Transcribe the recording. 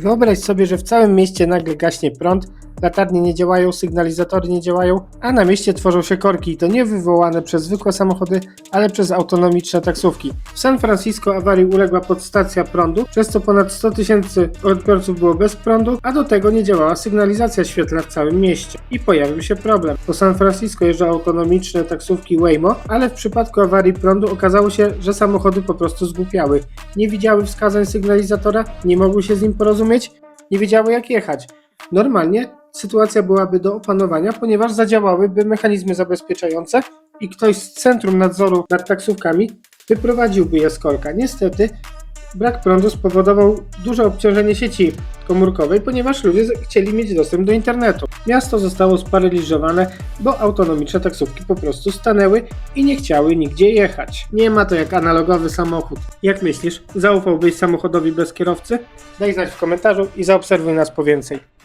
Wyobraź sobie, że w całym mieście nagle gaśnie prąd, latarnie nie działają, sygnalizatory nie działają, a na mieście tworzą się korki i to nie wywołane przez zwykłe samochody, ale przez autonomiczne taksówki. W San Francisco awarii uległa podstacja prądu, przez co ponad 100 tysięcy odbiorców było bez prądu, a do tego nie działała sygnalizacja świetlna w całym mieście. I pojawił się problem. Po San Francisco jeżdżą autonomiczne taksówki Waymo, ale w przypadku awarii prądu okazało się, że samochody po prostu zgłupiały. Nie widziały wskazań sygnalizatora, nie mogły się z nim porozumieć, nie wiedziały jak jechać. Normalnie sytuacja byłaby do opanowania, ponieważ zadziałałyby mechanizmy zabezpieczające i ktoś z Centrum Nadzoru nad Taksówkami wyprowadziłby je z korka. Niestety brak prądu spowodował duże obciążenie sieci komórkowej, ponieważ ludzie chcieli mieć dostęp do internetu. Miasto zostało sparaliżowane, bo autonomiczne taksówki po prostu stanęły i nie chciały nigdzie jechać. Nie ma to jak analogowy samochód. Jak myślisz, zaufałbyś samochodowi bez kierowcy? Daj znać w komentarzu i zaobserwuj nas po więcej.